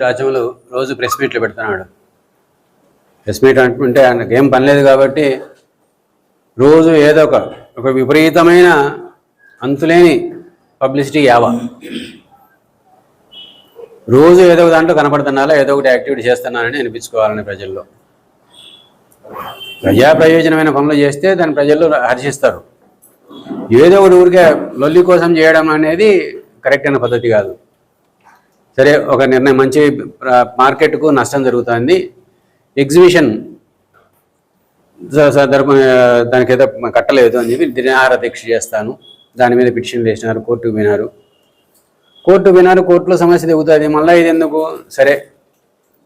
రాజ్యంలో రోజు ప్రెస్ మీట్లు పెడుతున్నాడు. ప్రెస్ మీట్ అంటుంటే ఆయనకు ఏం పని లేదు కాబట్టి రోజు ఏదో ఒక ఒక విపరీతమైన అంతులేని పబ్లిసిటీ యావ. రోజు ఏదో ఒక దాంట్లో కనపడుతున్నాలో ఏదో ఒకటి యాక్టివిటీ చేస్తున్నానని అనిపించుకోవాలని ప్రజల్లో. ప్రజా ప్రయోజనమైన పనులు చేస్తే దాన్ని ప్రజల్లో హర్షిస్తారు. ఏదో ఒకటి ఊరికే లొల్లి కోసం చేయడం అనేది కరెక్ట్ అయిన పద్ధతి కాదు. సరే ఒక నిర్ణయం మంచి మార్కెట్కు నష్టం జరుగుతుంది. ఎగ్జిబిషన్ దానికైతే సందర్భం కట్టలేదు అని చెప్పి దినాహార దీక్ష చేస్తాను. దాని మీద పిటిషన్ వేసినారు కోర్టుకు పోయినారు. కోర్టుకు పోయినారు కోర్టులో సమస్య దిగుతుంది. మళ్ళీ ఇది ఎందుకు? సరే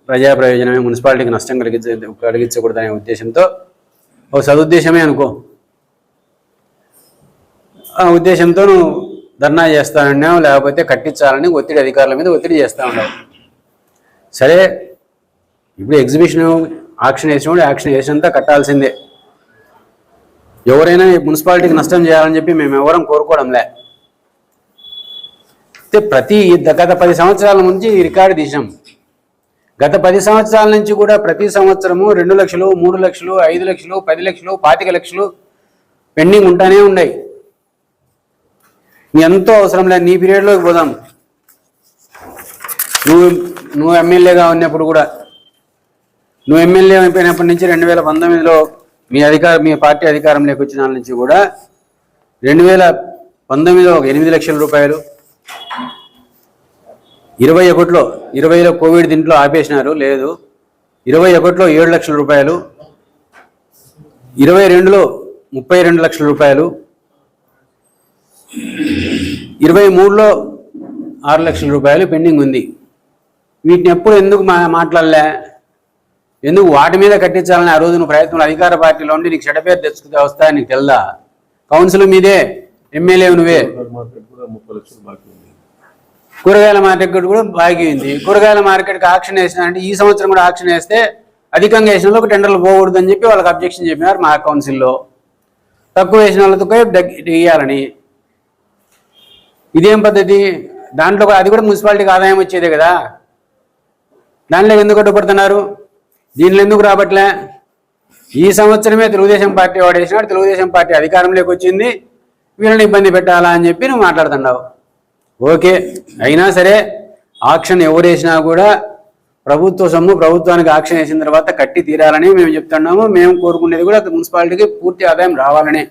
ప్రజా ప్రయోజనమే మున్సిపాలిటీకి నష్టం కలిగించ కలిగించకూడదనే ఉద్దేశంతో ఒక సదుద్దేశమే అనుకో. ఆ ఉద్దేశంతో నువ్వు ధర్నా చేస్తానన్నావు లేకపోతే కట్టించాలని ఒత్తిడి అధికారుల మీద ఒత్తిడి చేస్తూ ఉన్నావు సరే ఇప్పుడు ఎగ్జిబిషన్ ఆక్షన్ వేసినప్పుడు యాక్షన్ వేసినంత కట్టాల్సిందే. ఎవరైనా మున్సిపాలిటీకి నష్టం చేయాలని చెప్పి మేము ఎవరం కోరుకోవడంలే అయితే ప్రతి గత పది సంవత్సరాల నుంచి రికార్డు తీసాం గత పది సంవత్సరాల నుంచి కూడా ప్రతి సంవత్సరము రెండు లక్షలు మూడు లక్షలు ఐదు లక్షలు పది లక్షలు పాతిక లక్షలు పెండింగ్ ఉంటానే ఉన్నాయి. నీ ఎంతో అవసరం లేదు నీ పీరియడ్లోకి పోదాం. నువ్వు నువ్వు ఎమ్మెల్యేగా ఉన్నప్పుడు కూడా నువ్వు ఎమ్మెల్యే అయిపోయినప్పటి నుంచి రెండు వేల పంతొమ్మిదిలో మీ అధికారం మీ పార్టీ అధికారంలోకి వచ్చిన దాని నుంచి కూడా రెండు వేల పంతొమ్మిదిలో ఒక ఎనిమిది లక్షల రూపాయలు ఇరవై ఒకటిలో ఇరవైలో కోవిడ్ దీంట్లో ఆపేసినారు లేదు. ఇరవై ఒకటిలో ఏడు లక్షల రూపాయలు ఇరవై రెండులో ముప్పై రెండు లక్షల రూపాయలు ఇరవై మూడులో ఆరు లక్షల రూపాయలు పెండింగ్ ఉంది. వీటిని ఎప్పుడు ఎందుకు మా మాట్లాడలే? ఎందుకు వాటి మీద కట్టించాలని ఆ రోజు నువ్వు ప్రయత్నం అధికార పార్టీలో ఉండి నీకు చెడ్డ పేరు తెచ్చుకుంటే వస్తా నీకు తెల్దా? కౌన్సిల్ మీదే ఎమ్మెల్యే నువ్వే. కూరగాయల మార్కెట్ కూడా బాగా ఉంది. కూరగాయల మార్కెట్కి ఆక్షన్ వేసినారంటే ఈ సంవత్సరం కూడా ఆక్షన్ వేస్తే అధికంగా వేసిన వాళ్ళకి టెండర్లు పోకూడదు అని చెప్పి వాళ్ళకి అబ్జెక్షన్ చెప్పినారు మా కౌన్సిల్లో. తక్కువ వేసిన వాళ్ళతో ఇవ్వాలని ఇదేం పద్ధతి? దాంట్లో అది కూడా మున్సిపాలిటీకి ఆదాయం వచ్చేదే కదా. దాంట్లో ఎందుకు అడ్డుపడుతున్నారు? దీనిలో ఎందుకు రాబట్లే ఈ సంవత్సరమే తెలుగుదేశం పార్టీ వాడేసినాడు తెలుగుదేశం పార్టీ అధికారంలోకి వచ్చింది. వీళ్ళని ఇబ్బంది పెట్టాలా అని చెప్పి నువ్వు మాట్లాడుతున్నావు. ఓకే. అయినా సరే ఆక్షన్ ఎవరు వేసినా కూడా ప్రభుత్వ సొమ్ము ప్రభుత్వానికి ఆక్షన్ వేసిన తర్వాత కట్టి తీరాలని మేము చెప్తున్నాము. మేము కోరుకునేది కూడా మున్సిపాలిటీకి పూర్తి ఆదాయం రావాలని.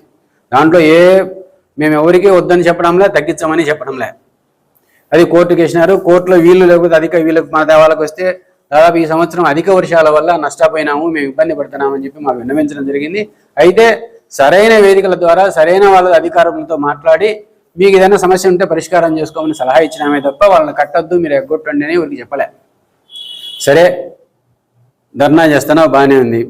దాంట్లో ఏ మేము ఎవరికి వద్దని చెప్పడంలే తగ్గించమని చెప్పడంలే. అది కోర్టుకి వేసినారు కోర్టులో వీళ్ళు లేకపోతే అధిక వీళ్ళకి మా దేవాలకు వస్తే దాదాపు ఈ సంవత్సరం అధిక వర్షాల వల్ల నష్టపోయినాము మేము ఇబ్బంది పడుతున్నామని చెప్పి మాకు విన్నవించడం జరిగింది. అయితే సరైన వేదికల ద్వారా సరైన వాళ్ళ అధికారులతో మాట్లాడి మీకు ఏదైనా సమస్య ఉంటే పరిష్కారం చేసుకోమని సలహా ఇచ్చినామే తప్ప వాళ్ళని కట్టొద్దు మీరు ఎగ్గొట్టండి అని వీరికి చెప్పలే. సరే ధర్నా చేస్తానో బాగానే ఉంది.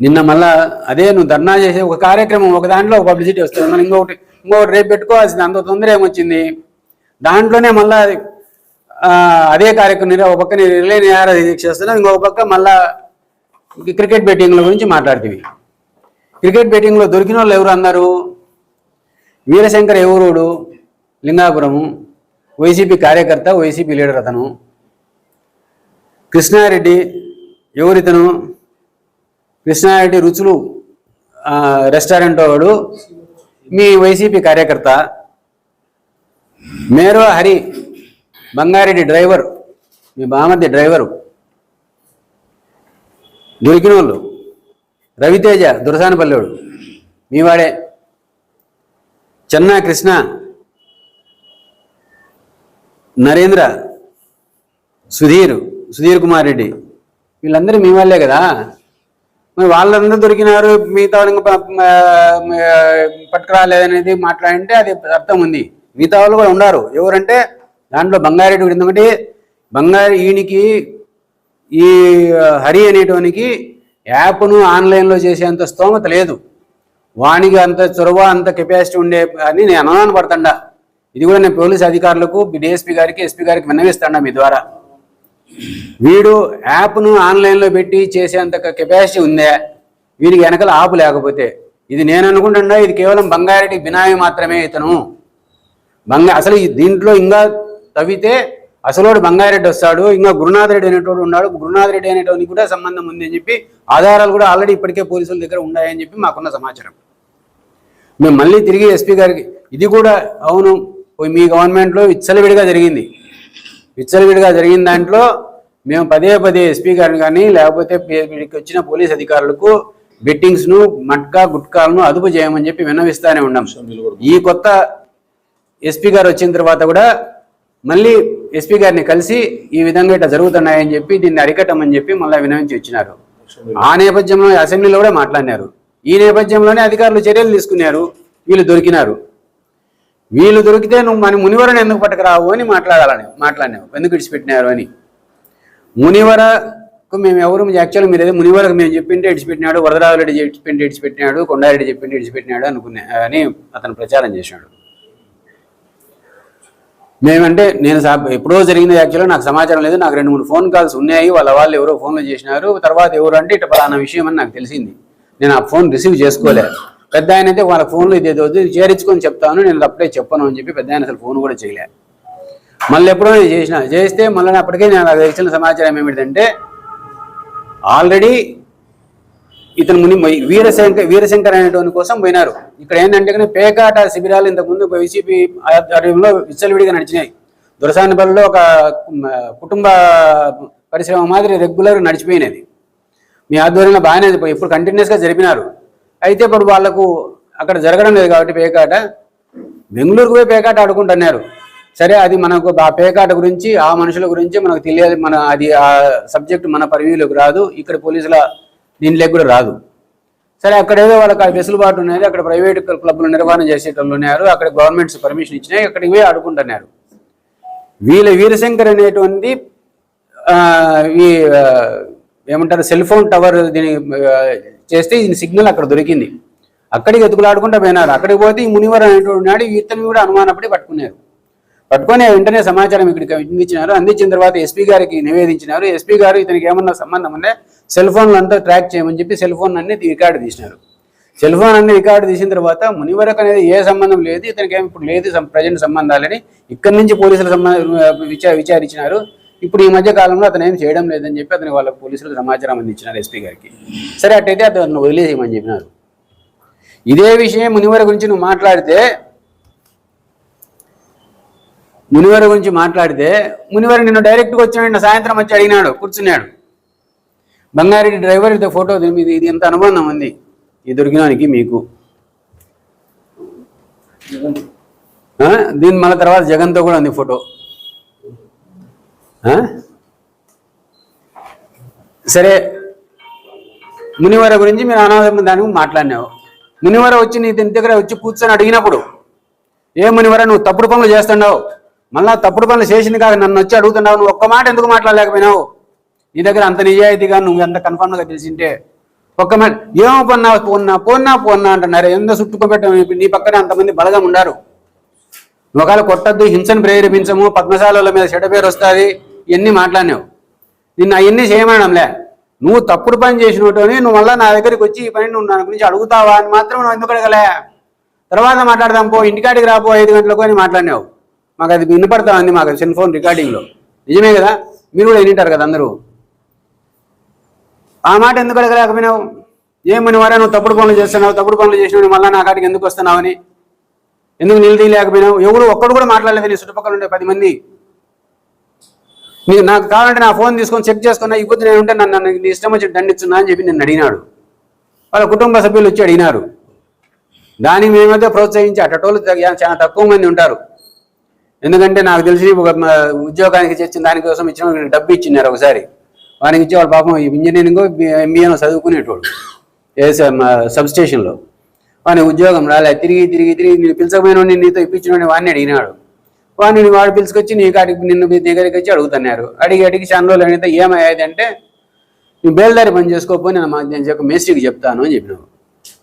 నిన్న మళ్ళా అదే నువ్వు ధర్నా చేసే ఒక కార్యక్రమం ఒక దాంట్లో ఒక పబ్లిసిటీ వస్తుంది. మనం ఇంకొకటి ఇంకొకటి రేపు పెట్టుకోవాల్సింది. అంత తొందర ఏమొచ్చింది? దాంట్లోనే మళ్ళా అదే కార్యక్రమం ఒక పక్క నేను రిలే న్యాయాల దీక్ష ఇంకొక పక్క మళ్ళా క్రికెట్ బెట్టింగ్ల గురించి మాట్లాడుతుంది క్రికెట్ బెట్టింగ్లో దొరికిన వాళ్ళు ఎవరు అన్నారు? వీరశంకర్ ఎవరుడు? లింగాపురము వైసీపీ కార్యకర్త వైసీపీ లీడర్ అతను. కృష్ణారెడ్డి ఎవరితను? కృష్ణారెడ్డి రుచులు రెస్టారెంట్ వాడు మీ వైసీపీ కార్యకర్త మేరో హరి బంగారెడ్డి డ్రైవర్ మీ బామర్ది డ్రైవరు దొరికిన వాళ్ళు రవితేజ దురసానపల్లివాడు మీవాడే చెన్నా కృష్ణ నరేంద్ర సుధీర్ సుధీర్ కుమార్ రెడ్డి వీళ్ళందరూ మీ వాళ్ళే కదా? మరి వాళ్ళందరూ దొరికినారు? మిగతా పట్టుకురాలేదనేది మాట్లాడంటే అది అర్థం ఉంది మిగతా వాళ్ళు కూడా ఉన్నారు ఎవరంటే దాంట్లో బంగారెడ్డి కూడా ఎందుకంటే బంగారు ఈయనకి ఈ హరి అనేటోనికి యాప్ను ఆన్లైన్లో చేసేంత స్తోమత లేదు. వానికి అంత చొరవ అంత కెపాసిటీ ఉండే అని నేను అనుమానపడుతుండా. ఇది కూడా నేను పోలీస్ అధికారులకు డిఎస్పీ గారికి ఎస్పీ గారికి విన్నవిస్తాడా మీ ద్వారా. వీడు యాప్ను ఆన్లైన్లో పెట్టి చేసేంత కెపాసిటీ ఉందే వీడికి వెనకాల ఆపు లేకపోతే. ఇది నేను అనుకుంటున్నా ఇది కేవలం బంగారెడ్డి బినామీ మాత్రమే ఇతను. బంగా అసలు దీంట్లో ఇంకా తవ్వితే అసలోడు బంగారెడ్డి వస్తాడు ఇంకా గురునాథరెడ్డి అనేటోడు ఉన్నాడు గురునాథ్ రెడ్డి కూడా సంబంధం ఉంది అని చెప్పి ఆధారాలు కూడా ఆల్రెడీ ఇప్పటికే పోలీసుల దగ్గర ఉన్నాయని చెప్పి మాకున్న సమాచారం. మేము మళ్ళీ తిరిగి ఎస్పీ గారికి ఇది కూడా అవును పోయి మీ గవర్నమెంట్లో విచ్చలవిడిగా జరిగింది. విచ్చలవిడిగా జరిగిన దాంట్లో మేము పదే పదే ఎస్పీ గారిని కానీ లేకపోతే వీడికి వచ్చిన పోలీస్ అధికారులకు బెట్టింగ్స్ను మట్కా గుట్కాలను అదుపు చేయమని చెప్పి విన్నవిస్తానే ఉన్నాం. ఈ కొత్త ఎస్పీ గారు వచ్చిన తర్వాత కూడా మళ్ళీ ఎస్పీ గారిని కలిసి ఈ విధంగా ఇట్లా జరుగుతున్నాయని చెప్పి దీన్ని అరికట్టమని చెప్పి మళ్ళీ వినవించి వచ్చినారు. ఆ నేపథ్యంలో అసెంబ్లీలో కూడా మాట్లాడినారు. ఈ నేపథ్యంలోనే అధికారులు చర్యలు తీసుకున్నారు. వీళ్ళు దొరికినారు. వీళ్ళు దొరికితే నువ్వు మన మునివరని ఎందుకు పట్టుకురావు అని మాట్లాడాలని మాట్లాడినావు. ఎందుకు ఇడిచిపెట్టినారు అని. మునివరకు మేము ఎవరు యాక్చువల్ మీరు ఏదో మునివరకు మేము చెప్పింటే ఇడిచిపెట్టినాడు వరదరాజురెడ్డి చెప్పింటే ఇడిచిపెట్టినాడు కొండారెడ్డి చెప్పింటే ఇడిచిపెట్టినాడు అనుకునే అని అతను ప్రచారం చేశాడు. మేమంటే నేను ఎప్పుడో జరిగింది యాక్చువల్గా నాకు సమాచారం లేదు. నాకు రెండు మూడు ఫోన్ కాల్స్ ఉన్నాయి. వాళ్ళ వాళ్ళు ఎవరో ఫోన్లు చేసినారు. తర్వాత ఎవరు అంటే ఇట్లా పలానా విషయం అని నాకు తెలిసింది. నేను ఆ ఫోన్ రిసీవ్ చేసుకోలే. పెద్ద ఆయన అయితే వాళ్ళ ఫోన్లో ఇది ఏదో చేరించుకొని చెప్తాను నేను అప్పుడే చెప్పను అని చెప్పి పెద్ద ఆయన అసలు ఫోన్ కూడా చేయలే. మళ్ళీ ఎప్పుడో నేను చేసిన చేస్తే మళ్ళీ అప్పటికే నేను నాకు తెలిసిన సమాచారం ఏమిటంటే ఆల్రెడీ ఇతను ముని వీరశంకర్ వీరశంకర్ అనేటువంటి కోసం పోయినారు. ఇక్కడ ఏంటంటే పేకాట శిబిరాలు ఇంతకుముందు వైసీపీ ఆధ్వర్యంలో విచ్చలవిడిగా నడిచినాయి. దొరసానిపల్లిలో ఒక కుటుంబ పరిశ్రమ మాదిరి రెగ్యులర్ నడిచిపోయినది. మీ ఆధ్వర్యంలో బాగానే అది ఇప్పుడు కంటిన్యూస్గా జరిపినారు. అయితే ఇప్పుడు వాళ్ళకు అక్కడ జరగడం లేదు కాబట్టి పేకాట. బెంగళూరుకు పోయి పేకాట ఆడుకుంటున్నారు. సరే అది మనకు ఆ పేకాట గురించి ఆ మనుషుల గురించి మనకు తెలియదు. మన అది ఆ సబ్జెక్ట్ మన పరివీలోకి రాదు. ఇక్కడ పోలీసుల దీనిలోకి కూడా రాదు. సరే అక్కడ ఏదో వాళ్ళకి ఆ వెసులుబాటు ఉన్నది. అక్కడ ప్రైవేట్ క్లబ్లు నిర్వహణ చేసేటోళ్ళు ఉన్నారు. అక్కడ గవర్నమెంట్స్ పర్మిషన్ ఇచ్చినాయి. అక్కడికి పోయి ఆడుకుంటున్నారు. వీళ్ళ వీరశంకర్ అనేటువంటి ఈ ఏమంటారు సెల్ ఫోన్ టవర్ దీని చేస్తే ఈ సిగ్నల్ అక్కడ దొరికింది. అక్కడికి ఎతుకులాడుకుంటూ పోయినారు. అక్కడికి పోతే ఈ మునివర్ అనేటువంటి నాడు ఇతను కూడా అనుమానపడి పట్టుకున్నారు. పట్టుకొని వెంటనే సమాచారం ఇక్కడికి అందించినారు. అందించిన తర్వాత ఎస్పీ గారికి నివేదించినారు. ఎస్పీ గారు ఇతనికి ఏమన్నా సంబంధం ఉంటే సెల్ ఫోన్లు అంతా ట్రాక్ చేయమని చెప్పి సెల్ ఫోన్ అన్ని రికార్డు తీసినారు. సెల్ ఫోన్ అన్ని రికార్డు తీసిన తర్వాత మునివరకు అనేది ఏ సంబంధం లేదు. ఇతనికి ఏమి ఇప్పుడు లేదు ప్రజెంట్ సంబంధాలని ఇక్కడి నుంచి పోలీసులు సంబంధ విచారించినారు. ఇప్పుడు ఈ మధ్య కాలంలో అతను ఏం చేయడం లేదని చెప్పి అతని వాళ్ళ పోలీసులకు సమాచారం అందించినారు ఎస్పీ గారికి. సరే అట్టయితే అతను వదిలేసేయమని చెప్పినారు. ఇదే విషయం మునివర గురించి నువ్వు మాట్లాడితే మునివర గురించి మాట్లాడితే మునివర నిన్ను డైరెక్ట్గా వచ్చాడు సాయంత్రం వచ్చి అడిగినాడు కూర్చున్నాడు. బంగారెడ్డి డ్రైవర్ ఇది ఫోటో దీని ఇది ఎంత అనుబంధం ఉంది? ఈ దొరికినానికి మీకు. ఆ? దీని మళ్ళీ తర్వాత జగన్తో కూడా ఉంది ఫోటో సరే మునివర గురించి మీరు అనాథమైన దాని మాట్లాడినావు. మునివర వచ్చి నీ దీని దగ్గర వచ్చి కూర్చొని అడిగినప్పుడు ఏ మునివర నువ్వు తప్పుడు పనులు చేస్తున్నావు. మళ్ళా తప్పుడు పనులు చేసింది కాక నన్ను వచ్చి అడుగుతున్నావు. నువ్వు ఒక్క మాట ఎందుకు మాట్లాడలేకపోయినావు? నీ దగ్గర అంత నిజాయితీగా నువ్వు ఎంత కన్ఫర్మ్గా తెలిసింటే ఒక్క మాట ఏమో పొన్నా పోన్నా పోన్నా పోన్నా అంటున్నారు. ఎంతో చుట్టుకోబెట్టాము నీ పక్కన అంతమంది బలగం ఉన్నారు. ఒకవేళ కొట్టద్దు హింసను ప్రేరేపించము పద్మశాలల మీద చెడ్డ పేరు వస్తుంది. ఇవన్నీ మాట్లాడినావు. నిన్ను అవన్నీ చేయమనడంలే. నువ్వు తప్పుడు పని చేసినట్టుని నువ్వు మళ్ళీ నా దగ్గరికి వచ్చి ఈ పని నువ్వు నా గురించి అడుగుతావా అని మాత్రం నువ్వు ఎందుకు అడగలే? తర్వాత మాట్లాడదాం పో ఇంటికాడికి రాపో ఐదు గంటలకు అని మాట్లాడినావు. మాకు అది వినపడతా ఉంది మాకు సెల్ ఫోన్ రికార్డింగ్లో నిజమే కదా? మీరు కూడా వింటారు కదా అందరూ? ఆ మాట ఎందుకు అడగలేకపోయినావు? ఏమని వారా నువ్వు తప్పుడు పనులు చేస్తున్నావు? తప్పుడు పనులు చేసినావు మళ్ళీ నా కాడికి ఎందుకు వస్తున్నావు అని? ఎందుకు నిలదీయలేకపోయినావు? ఎవరు ఒక్కడు కూడా మాట్లాడలేదు నీ చుట్టుపక్కల ఉండే పది మంది. నీకు నాకు కావాలంటే నా ఫోన్ తీసుకొని చెక్ చేసుకున్నా ఈ పొద్దు నేను ఉంటే నన్ను నీ ఇష్టం వచ్చి దండిస్తున్నా అని చెప్పి నన్ను అడిగినాడు. వాళ్ళ కుటుంబ సభ్యులు వచ్చి అడిగినారు. దానికి మేమైతే ప్రోత్సహించి అటటోళ్ళు చాలా తక్కువ మంది ఉంటారు. ఎందుకంటే నాకు తెలిసి ఒక ఉద్యోగానికి చేసిన దానికోసం ఇచ్చిన డబ్బు ఇచ్చినారు ఒకసారి. వానికి ఇచ్చే వాళ్ళ పాపం ఇంజనీరింగ్ ఎంబీఏను చదువుకునేటోడు ఏ సబ్ స్టేషన్లో వాని ఉద్యోగం రాలే తిరిగి తిరిగి తిరిగి నేను పిలిచకపోయిన నీతో ఇప్పించిన వాడిని అడిగినాడు. వాడిని వాడు పిలుచుకొచ్చి నీ కాడికి నిన్ను మీ దగ్గరికి వచ్చి అడుగుతున్నారు. అడిగి అడిగి చాలా రోజులు అడిగితే ఏమయ్యేది అంటే నువ్వు బేల్దారి పని చేసుకోకపోయి నేను మా నేను చెప్ప మేస్త్రికి చెప్తాను అని చెప్పినావు.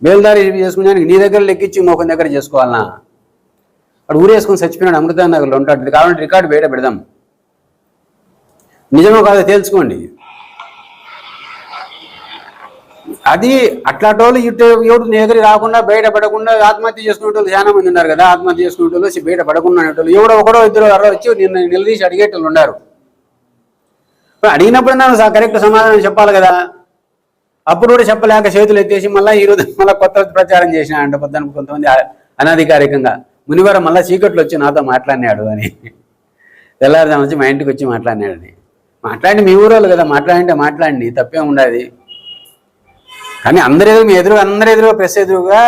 బేల్దారి చేసుకున్నానికి నీ దగ్గర లెక్కించి ఇంకొక దగ్గర చేసుకోవాలనా? అక్కడ ఊరేసుకొని చచ్చిపోయినాడు అమృత నగర్లో ఉంటాడు. కావాలంటే రికార్డు బయట పెడదాం. నిజమో కాదో తేల్చుకోండి. అది అట్లాంటి ఇటు ఎవరు నీ రాకుండా బయట పడకుండా ఆత్మహత్య చేసుకునేటోళ్ళు చాలా మంది ఉన్నారు కదా. ఆత్మహత్య చేసుకునేటోళ్ళు బయట పడకుండా అనేటోళ్ళు ఎవడో ఒకడో ఇద్దరు అలా వచ్చి నిన్న నిలదీసి అడిగేటోళ్ళు ఉన్నారు. అడిగినప్పుడు నాకు కరెక్ట్ సమాధానం చెప్పాలి కదా. అప్పుడు కూడా చెప్పలేక చేతులు ఎత్తేసి మళ్ళీ ఈరోజు మళ్ళీ కొత్త ప్రచారం చేసిన అంటే పొద్దున కొంతమంది అనధికారికంగా. మునివారం మళ్ళీ చీకట్లు వచ్చి నాతో మాట్లాడినాడు అని. తెల్లారుదాం వచ్చి మా ఇంటికి వచ్చి మాట్లాడినాడు అని. మాట్లాడి మీ ఊరోళ్ళు కదా మాట్లాడింటే మాట్లాడండి తప్పేం ఉండదు. కానీ అందరి ఎదురు మీ ఎదురు అందరి ఎదురు ప్రెస్ ఎదురుగా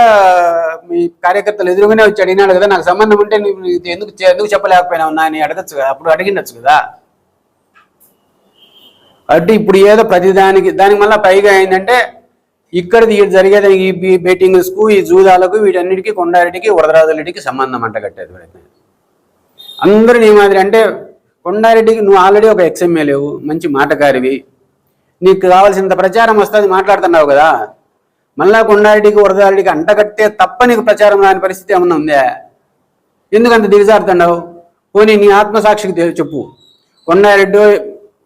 మీ కార్యకర్తలు ఎదురుగానే వచ్చి అడిగినాడు కదా నాకు సంబంధం ఉంటే నువ్వు ఇది ఎందుకు ఎందుకు చెప్పలేకపోయినావు ఉన్నా అని అడగచ్చు కదా అప్పుడు అడిగిండొచ్చు కదా. అంటే ఇప్పుడు ఏదో ప్రతిదానికి దానికి మళ్ళీ పైగా ఏంటంటే ఇక్కడ జరిగేది ఈ బెట్టింగ్స్కు ఈ జూదాలకు వీటన్నిటికీ కొండారెడ్డికి వరదరాజులకి సంబంధం అంట కట్టేది అందరూ నీ మాదిరి అంటే కొండారెడ్డికి నువ్వు ఆల్రెడీ ఒక ఎక్స్ఎంఏ లేవు మంచి మాటకారివి నీకు కావాల్సినంత ప్రచారం వస్తుంది మాట్లాడుతున్నావు కదా. మళ్ళా కొండారెడ్డికి వరదారెడ్డికి అంటగట్టే తప్ప నీకు ప్రచారం రాని పరిస్థితి ఏమన్నా ఉందా? ఎందుకంత దిగజారుతున్నావు? పోనీ నీ ఆత్మసాక్షికి చెప్పు. కొండారెడ్డి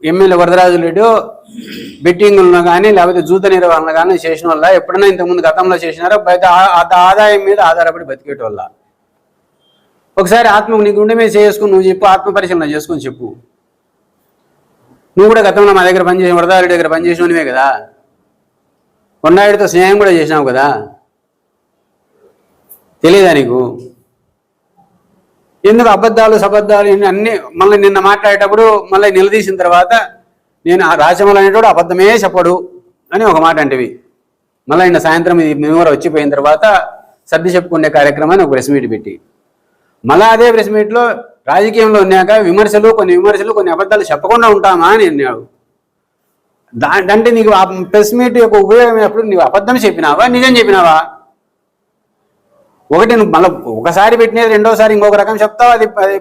ఎమ్మెల్యే వరదరాజు రెడ్డి బెట్టింగ్లను కానీ లేకపోతే జూత నిర్వహణ కానీ చేసిన వల్ల ఎప్పుడైనా ఇంతకుముందు గతంలో చేసినారో బయట ఆ- ఆదాయం మీద ఆధారపడి బతికేటోళ్ళ. ఒకసారి ఆత్మకు నీ గుండె మీద చేసుకుని నువ్వు చెప్పు ఆత్మ పరిశీలన చేసుకుని చెప్పు. నువ్వు కూడా గతంలో మా దగ్గర పనిచేసి వరదారెడ్డి దగ్గర పనిచేసినవే కదా? కొండారెడ్డితో స్నేహం కూడా చేసినావు కదా? తెలియదా నీకు? ఎందుకు అబద్ధాలు సబద్ధాలు అన్ని మళ్ళీ నిన్న మాట్లాడేటప్పుడు మళ్ళీ నిలదీసిన తర్వాత నేను ఆ రాచమల్ అనేటోడు అబద్ధమే చెప్పడు అని ఒక మాట అంటివి. మళ్ళీ నిన్న సాయంత్రం ఇది మేము వచ్చిపోయిన తర్వాత సర్ది చెప్పుకునే కార్యక్రమాన్ని ఒక ప్రెస్ మీట్ పెట్టి. మళ్ళా అదే ప్రెస్ మీట్లో రాజకీయంలో ఉన్నాక విమర్శలు కొన్ని విమర్శలు కొన్ని అబద్ధాలు చెప్పకుండా ఉంటామా అని అన్నాడు. దా అంటే నీకు ఆ ప్రెస్ మీట్ యొక్క ఉపయోగం ఎప్పుడు నీవు అబద్ధం చెప్పినావా? నిజం చెప్పినావా? ఒకటి నువ్వు మళ్ళీ ఒకసారి పెట్టినది రెండోసారి ఇంకొక రకం చెప్తావు అది అది,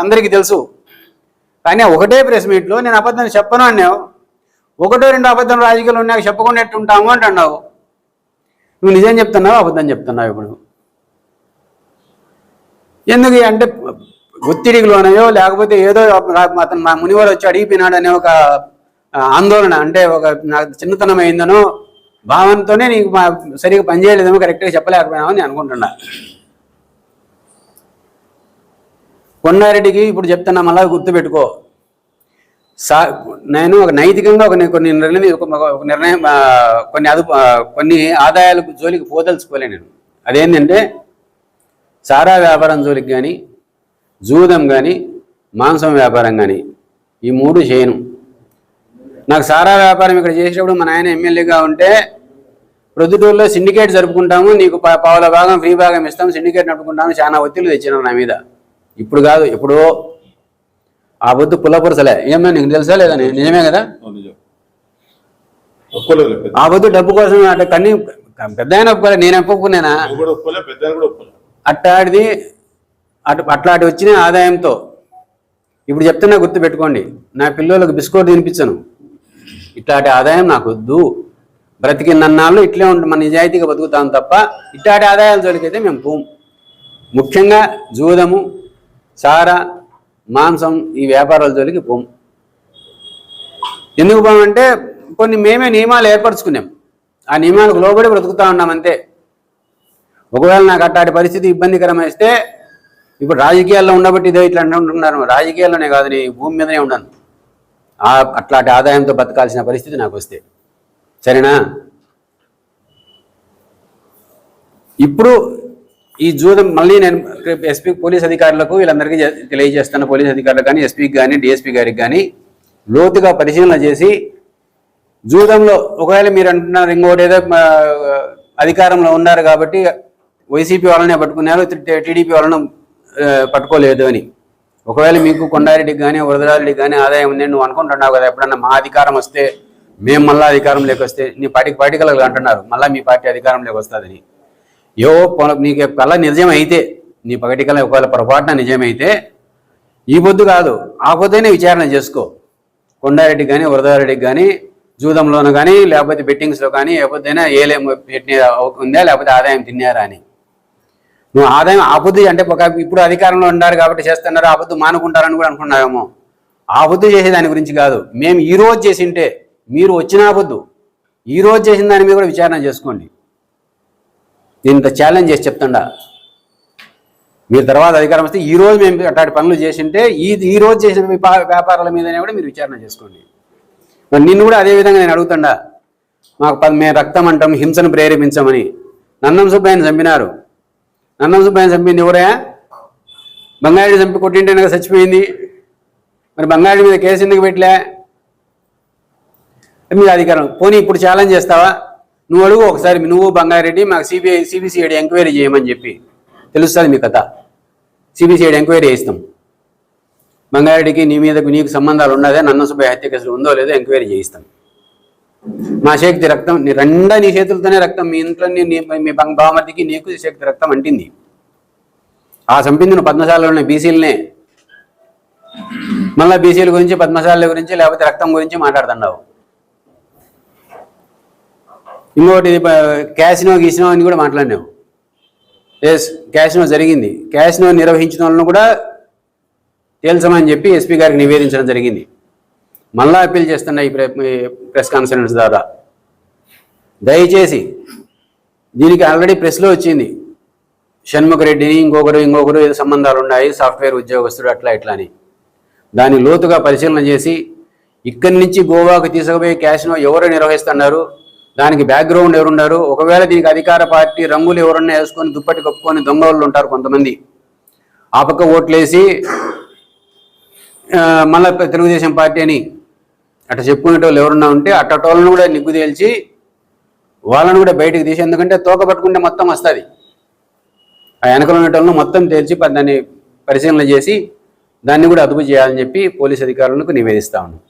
అందరికీ తెలుసు. కానీ ఒకటే ప్రెస్ మీట్లో నేను అబద్ధం చెప్పను అన్నావు. ఒకటో రెండు అబద్ధం రాజకీయాలు ఉన్నాక చెప్పకుండా ఉంటాము అంటున్నావు నువ్వు నిజం చెప్తున్నావు అబద్ధం చెప్తున్నావు ఇప్పుడు? ఎందుకు అంటే ఒత్తిడికి లోనయో లేకపోతే ఏదో అతను మా మునివారు వచ్చి అడిగిపోయినాడు అనే ఒక ఆందోళన అంటే ఒక నాకు చిన్నతనం అయిందనో భావనతోనే నీకు మా సరిగ్గా పనిచేయలేదేమో కరెక్ట్గా చెప్పలేకపోయినామని నేను అనుకుంటున్నా. కొండారెడ్డికి ఇప్పుడు చెప్తున్నా మళ్ళా గుర్తుపెట్టుకో. సా నేను ఒక నైతికంగా ఒక కొన్ని నిర్ణయం ఒక నిర్ణయం కొన్ని అదుపు కొన్ని ఆదాయాలకు జోలికి పోదలుచుకోలే నేను. అదేంటంటే సారా వ్యాపారం జోలికి కానీ జూదం కానీ మాంసం వ్యాపారం కానీ ఈ మూడు చేయను. నాకు సారా వ్యాపారం ఇక్కడ చేసేటప్పుడు మా నాయన ఎమ్మెల్యేగా ఉంటే ప్రొద్దుటూరులో సిండికేట్ జరుపుకుంటాము నీకు పావుల భాగం ఫ్రీ భాగం ఇస్తాం సిండికేట్ నడుపుకుంటాము చాలా ఒత్తిళ్ళు తెచ్చినారు నా మీద. ఇప్పుడు కాదు ఎప్పుడో. ఆ పొద్దు పుల్లపురసలే. ఏమన్నా నీకు తెలుసా లేదా? నిజమే కదా? ఆ పొద్దు డబ్బు కోసం అట్లా కన్నీ పెద్ద ఆయన ఒప్పుకోలే నేను ఒప్పుకున్నానా నువ్వు అటు అట్లాంటి వచ్చిన ఆదాయంతో ఇప్పుడు చెప్తున్నా గుర్తు పెట్టుకోండి నా పిల్లలకు బిస్కోట్ తినిపించను. ఇట్లాంటి ఆదాయం నాకు వద్దు. బ్రతికినన్నాళ్ళు ఇట్లే ఉండి మన నిజాయితీగా బతుకుతాం తప్ప ఇట్లాంటి ఆదాయాల జోలికైతే మేము పోం. ముఖ్యంగా జూదము చార మాంసం ఈ వ్యాపారాల జోలికి పోం. ఎందుకు పోమంటే కొన్ని మేమే నియమాలు ఏర్పరచుకున్నాం. ఆ నియమాలకు లోబడి బ్రతుకుతా ఉన్నాం అంతే. ఒకవేళ నాకు అట్లాంటి పరిస్థితి ఇబ్బందికరమైస్తే ఇప్పుడు రాజకీయాల్లో ఉండబట్టి ఇదే ఇట్లా ఉంటున్నాను రాజకీయాల్లోనే కాదు నీ భూమి మీదనే ఉండను ఆ అట్లాంటి ఆదాయంతో బతకాల్సిన పరిస్థితి నాకు వస్తే. సరేనా? ఇప్పుడు ఈ జూదం మళ్ళీ నేను ఎస్పీ పోలీస్ అధికారులకు వీళ్ళందరికీ జే- తెలియజేస్తాను. పోలీస్ అధికారులకు కానీ ఎస్పీకి కానీ డిఎస్పీ గారికి కానీ లోతుగా పరిశీలన చేసి జూదంలో ఒకవేళ మీరు అంటున్నారు ఇంకోటి ఏదో అధికారంలో ఉన్నారు కాబట్టి వైసీపీ వాళ్ళనే పట్టుకున్నారు టీడీపీ వాళ్ళను పట్టుకోలేదు అని. ఒకవేళ మీకు కొండారెడ్డికి కానీ వరదరారెడ్డికి కానీ ఆదాయం ఉంది నువ్వు అనుకుంటున్నావు కదా ఎప్పుడన్నా మా అధికారం వస్తే మేము మళ్ళీ అధికారం వస్తే నీ పార్టీకి పార్టీ కలగలు అంటున్నారు మళ్ళీ మీ పార్టీ అధికారంలోకి వస్తుందని. ఏవో నీకు కళ నిజం అయితే నీ పగటి కళ ఒకవేళ పొరపాటున నిజమైతే ఈ పొద్దు కాదు ఆ పొద్దునే విచారణ చేసుకో. కొండారెడ్డికి కానీ వరదారెడ్డికి కానీ జూదంలోనూ కానీ లేకపోతే బెట్టింగ్స్లో కానీ లేకపోతే ఏలేం పెట్టిన ఉందా లేకపోతే ఆదాయం తిన్నారా అని. నువ్వు ఆదాయం ఆపొద్దు అంటే ఒక ఇప్పుడు అధికారంలో ఉన్నారు కాబట్టి చేస్తున్నారు ఆపొద్దు మానుకుంటారని కూడా అనుకున్నావేమో. ఆపొద్దు చేసే దాని గురించి కాదు. మేము ఈ రోజు చేసింటే మీరు వచ్చిన ఆపొద్దు. ఈ రోజు చేసిన దాని మీద కూడా విచారణ చేసుకోండి. నేను ఇంత ఛాలెంజ్ చేసి చెప్తుండా. మీరు తర్వాత అధికారం వస్తే ఈ రోజు మేము అట్లాంటి పనులు చేసింటే ఈ ఈ రోజు చేసిన వ్యాపారాల మీదనే కూడా మీరు విచారణ చేసుకోండి. మరి నిన్ను కూడా అదే విధంగా నేను అడుగుతుండా. మాకు పది మేము రక్తం అంటాం హింసను ప్రేరేపించమని. నందం సుబ్బయ్యని చంపినారు. నందం సుబ్బయ్యని చంపింది ఎవరే? బంగారెడ్డి చంపి కొట్టింటే నాకు చచ్చిపోయింది. మరి బంగారెడ్డి మీద కేసు ఎందుకు పెట్టలే? మీద అధికారం? పోనీ ఇప్పుడు ఛాలెంజ్ చేస్తావా? నువ్వు అడుగు ఒకసారి నువ్వు బంగారెడ్డి మాకు సిబిఐ సిబిసిఐడి ఎంక్వైరీ చేయమని చెప్పి. తెలుస్తుంది మీ కథ. సిబిసిఐడి ఎంక్వైరీ చేయిస్తాం. బంగారెడ్డికి నీ మీద నీకు సంబంధాలు ఉన్నదే నన్న సుబ్బయ్య హత్య కేసులు ఉందో లేదో ఎంక్వైరీ చేయిస్తాం. మా శక్తి రక్తం రెండా నీ చేతులతోనే రక్తం మీ ఇంట్లో నీ- మీ బామర్దికి నీకు శక్తి రక్తం అంటింది. ఆ చంపింది నువ్వు పద్మశాలలోనే బీసీలనే మళ్ళీ బీసీల గురించి పద్మశాల గురించి లేకపోతే రక్తం గురించి మాట్లాడుతున్నావు. ఇంకోటి క్యాసినో గీసినో అని కూడా మాట్లాడినావు. ఎస్ క్యాసినో జరిగింది. క్యాసినో నిర్వహించిన వాళ్ళను కూడా తేల్చమని చెప్పి ఎస్పీ గారికి నివేదించడం జరిగింది. మళ్ళా అప్పీల్ చేస్తున్నా ఈ ప్రె- ప్రెస్ కాన్ఫరెన్స్ ద్వారా. దయచేసి దీనికి ఆల్రెడీ ప్రెస్లో వచ్చింది. షణ్ముఖరెడ్డిని ఇంకొకరు ఇంకొకరు ఏదో సంబంధాలు ఉన్నాయి సాఫ్ట్వేర్ ఉద్యోగస్తుడు అట్లా ఇట్లా అని. దాన్ని లోతుగా పరిశీలన చేసి ఇక్కడి నుంచి గోవాకు తీసుకుపోయే క్యాష్ను ఎవరు నిర్వహిస్తున్నారు దానికి బ్యాక్గ్రౌండ్ ఎవరున్నారు ఒకవేళ దీనికి అధికార పార్టీ రంగులు ఎవరన్నా వేసుకొని దుప్పటి కప్పుకొని దొంగ వాళ్ళు ఉంటారు కొంతమంది. ఆ పక్క ఓట్లేసి ఆ, మళ్ళా తెలుగుదేశం పార్టీ అని అట్లా చెప్పుకునేటోళ్ళు ఎవరన్నా ఉంటే అట్టటోళ్ళను కూడా నిగ్గు తేల్చి వాళ్ళని కూడా బయటకు తీసి ఎందుకంటే తోక పట్టుకుంటే మొత్తం వస్తుంది. ఆ వెనకలు ఉన్నటోళ్ళను మొత్తం తేల్చి దాన్ని పరిశీలన చేసి దాన్ని కూడా అదుపు చేయాలని చెప్పి పోలీస్ అధికారులకు నివేదిస్తా ఉన్నాం.